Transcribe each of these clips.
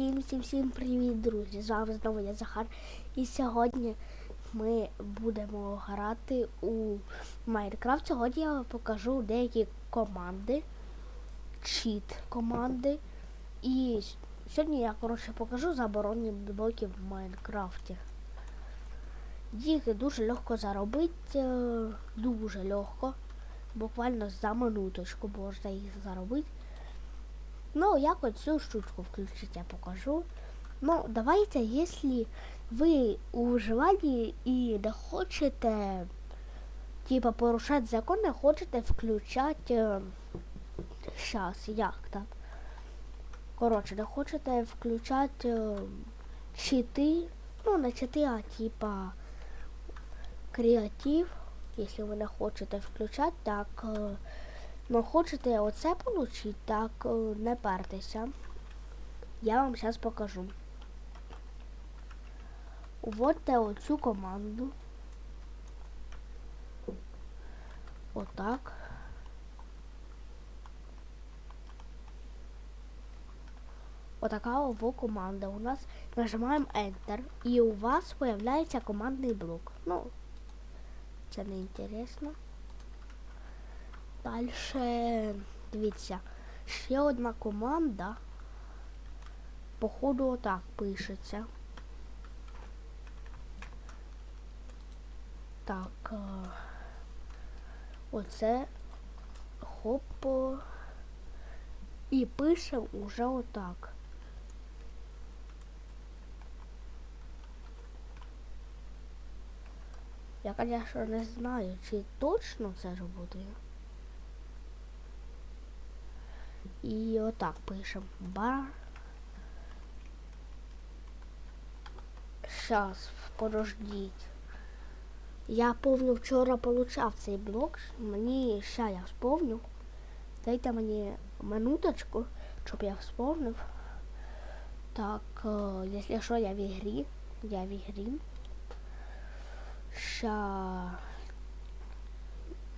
Всім всім всім привіт, друзі! З вами знову я Захар. І сьогодні ми будемо грати у Майнкрафт. Сьогодні я вам покажу деякі команди, чіт команди. І сьогодні я коротше покажу заборонені блоки в Майнкрафті. Їх дуже легко заробити, е, дуже легко. Буквально за минуточку можна їх заробити. Ну, як оцю штучку включить, я покажу. Ну, давайте, если вы у желании и не хочете, типа, порушать законы, хочете включать, э, сейчас, як там. Коротше, не хочете включать э, читы, ну, не читы, а типа креатив, если ви не хочете включать, так, э, Ну, хочете оце получить, так е, не партеся. Я вам зараз покажу. Вводьте оцю команду. Отак. Отака ово команда. У нас нажимаємо Enter і у вас появляється командний блок. Ну, це не інтересно. Дальше, дивіться, ще одна команда. Походу отак пишеться. Так. е, Оце хоп. е, І пишемо уже отак. Я, конечно, не знаю, чи точно це ж буде. І отак пишемо. Бар. Щас, подождіть. Я помню, вчора получав цей блок. Мені ща я вспомню. Дайте мені минуточку, щоб я вспомнив. Так, е, якщо що, я в ігрі. Я в ігрі. Ща.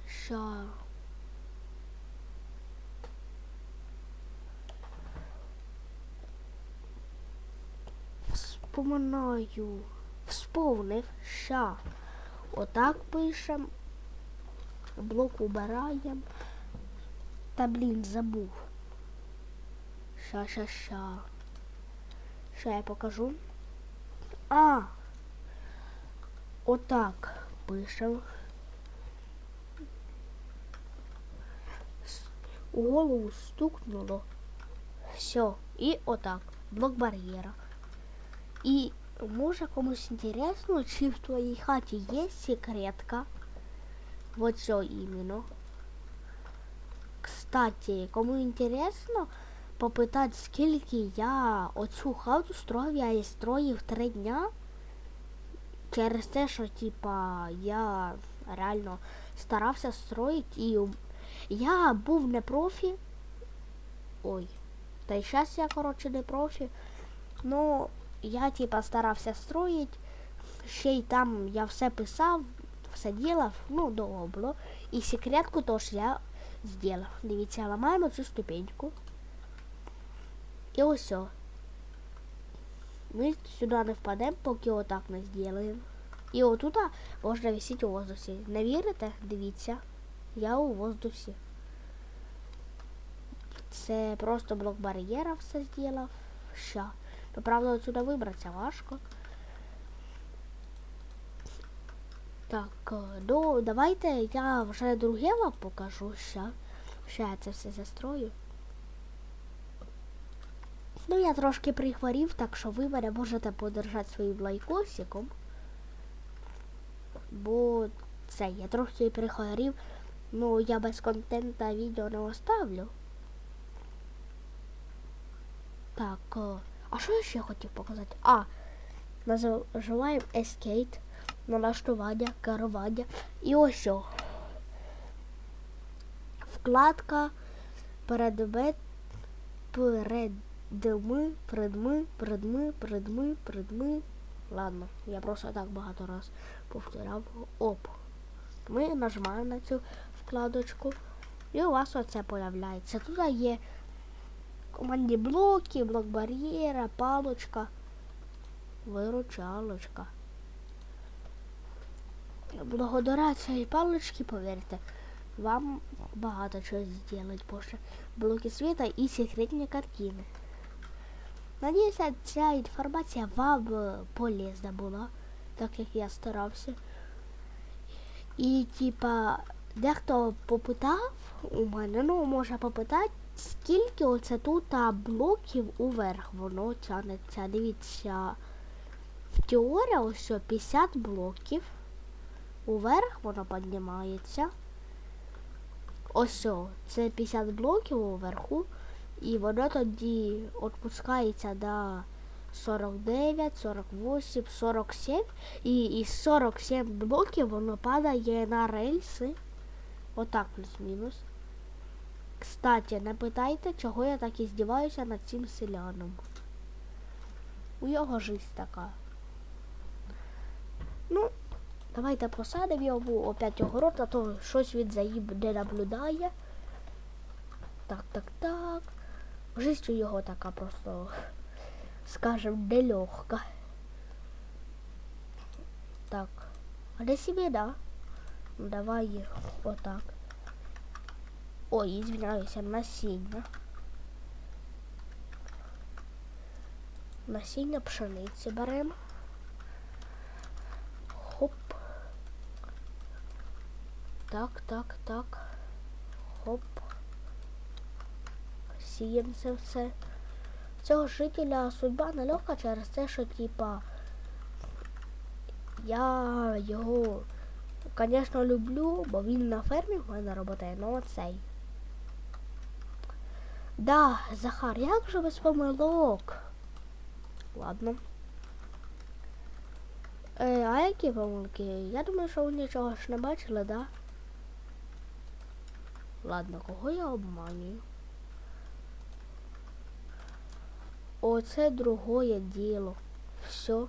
Ща. Вспоминаю. Вспомнив. Ща. Отак пишем. Блок убираємо. Та блін, забув. Ща. Ща я покажу. А. Отак пишем. У голову стукнуло. Все. І отак. Блок бар'єра. І може комусь інтересно, чи в твоїй хаті є секретка? Вот все іменно. Кстати, кому інтересно, попитати, скільки я оцю хату строїв, я її строїв три дня. Через те, що типа я реально старався строїти і я був не профі. Ой. Та й зараз я, коротше, не профі. Ну, я типа старався строїть. Ще й там я все писав, все ділав, ну, довго було. І секретку теж я зробив. Дивіться, ламаємо цю ступеньку. І ось. Ми сюди не впадемо, поки отак не зробимо. І отут можна висіти у воздусі. Не вірите? Дивіться. Я у воздусі. Це просто блок бар'єра все зробив. Ща. Ну, правда, отсюда вибратися важко. Так, е, ну давайте я вже друге вам покажу ще. Ще я це все застрою. Ну, я трошки прихворів, так що ви мене можете подержати своїм лайкосиком. Бо це я трохи прихворів. Ну, я без контента відео не оставлю. Так, е, а що я ще хотів показати? А, нажимаємо Escape, налаштування, керування. І ось що. Вкладка предмет, передми, предми, предми, предми, предми. Ладно, я просто так багато раз повторяв. Оп. Ми нажимаємо на цю вкладочку. І у вас оце появляється. Тут є командні блоки, блок бар'єра, палочка, виручалочка. Благодаря цієї палочки, повірте, вам багато чого зробить позже. Блоки світа і секретні картини. Надіюся, ця інформація вам полезна була, так як я старався. І типа дехто попитав у мене, ну може попитати, скільки оце тут блоків уверх воно тягнеться. Дивіться, в теорії ось 50 блоків. Уверх воно піднімається. Ось це 50 блоків уверху. І воно тоді відпускається до 49, 48, 47. І із 47 блоків воно падає на рельси. Отак плюс-мінус. Кстати, не питайте, чого я так і здіваюся над цим селяном. У його жизнь така. Ну, давайте посадимо його опять огород, а то щось він за їм не наблюдає. Так, так, так. Жизнь у його така просто, скажем, нелегка. Так. А де сім'я? Ну, давай їх отак. Ой, извиняюся, насіння. Насіння пшениці беремо. Хоп. Так, так, так. Хоп. Сіємо це все. Цього жителя судьба нелегка через те, що типа я його, звісно, люблю, бо він на фермі в мене працює, ну оцей. Да, Захар, як же без помилок? Ладно. Е, а які помилки? Я думаю, що ви нічого ж не бачили, да? Ладно, кого я обманюю? Оце другое діло. Все.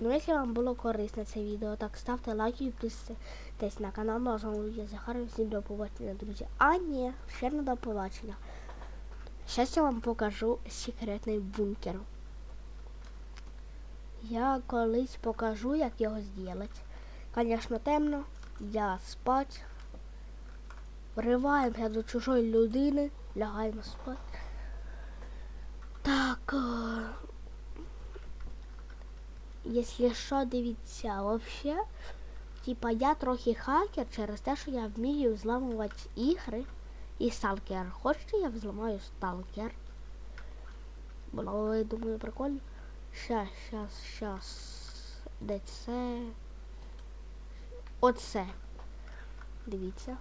Ну, якщо вам було корисне це відео, так ставте лайки і підписуйтесь на канал. Ну, а з вами я Захар. Всім до побачення, друзі. А ні, ще не до побачення. Зараз я вам покажу секретний бункер. Я колись покажу, як його зробити. Звісно, темно. Я спать. Вриваємося до чужої людини, лягаємо спати. Так. е, Якщо що, дивіться, вообще, типа я трохи хакер через те, що я вмію взламувати ігри і сталкер. Хочете, я взламаю сталкер? Було, думаю, прикольно. Щас, щас, щас. Де це? Оце. Дивіться.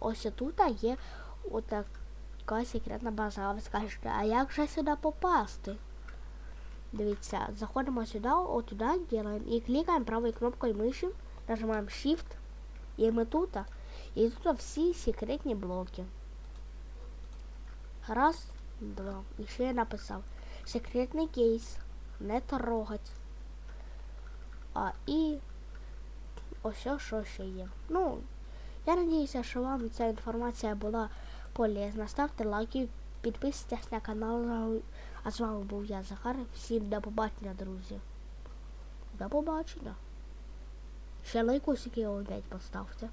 Ось тут є отака секретна база. А ви скажете, а як же сюди попасти? Дивіться, заходимо сюди, отуда делаем и кликаем правой кнопкой мыши, нажимаем Shift, и мы тут, и тут всі секретні блоки. Раз, два. І ще я написав. Секретний кейс. Не трогать. А і ось що ще є. Ну, я надіюся, що вам ця інформація була полезна. Ставте лайки, підписуйтесь на канал. А з вами був я, Захар. Всім до побачення, друзі. До побачення. Ще лайкусики опять поставте.